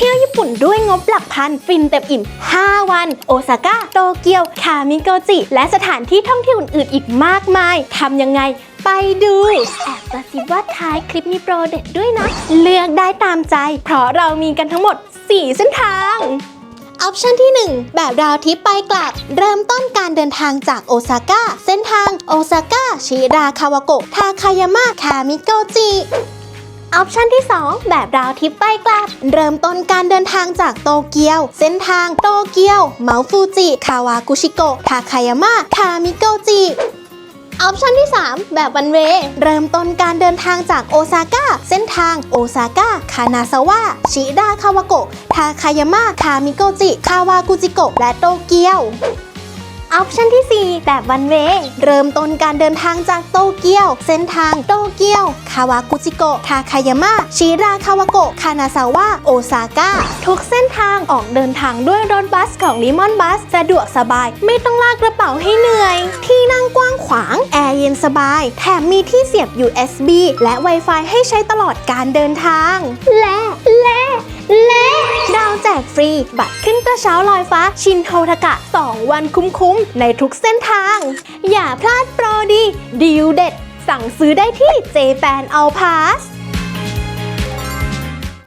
เที่ยวญี่ปุ่นด้วยงบหลักพัน ฟินเต็มอิ่ม 5 วัน โอซาก้า โตเกียว คามิโกจิ และสถานที่ท่องเที่ยวอื่นๆอีกมากมาย ทำยังไงไปดูแอบกระซิบว่าท้ายคลิปมีโปรเด็ดด้วยนะ เลือกได้ตามใจ เพราะเรามีกันทั้งหมด 4 เส้นทางออปชันที่ 1 แบบราวทิปไปกลับ เริ่มต้นการเดินทางจากโอซาก้า เส้นทางโอซาก้า ชิราคาวาโกะ ทาคายามะ คามิโกจิ ออปชันที่ 2 แบบราวทิปไปกลับ เริ่มต้นการเดินทางจากโตเกียว เส้นทางโตเกียว เมาฟูจิ คาวากุชิโกะทาคายามะคามิโกจิออปชันที่ 3 แบบวันเวเริ่มต้นการเดินทางจากโอซาก้า เส้นทางโอซาก้า คานาซาวะ ชิดาคาวาโกะ ทาคายามะ คามิโกจิ คาวากุจิโกะ และโตเกียว ออปชันที่ 4 แบบวันเวย์เริ่มต้นการเดินทางจากโตเกียว เส้นทางโตเกียว คาวากุจิโกะทาคายามะชิราคาวาโกะคานาซาวะโอซาก้าทุกเส้นทางออกเดินทางด้วยรถบัสของลิมอนบัสสะดวกสบาย ไม่ต้องลากกระเป๋าให้เหนื่อย ที่นั่งกว้างขวาง แอร์เย็นสบาย แถมมีที่เสียบ USB และ Wi-Fi ให้ใช้ตลอดการเดินทาง และและและ กฟรี บัตรขึ้นกระเช้าลอยฟ้าชินโททกะ 2 วันคุ้มๆ ในทุกเส้นทาง อย่าพลาดโปรดีดีลเด็ด สั่งซื้อได้ที่ j p a n All Pass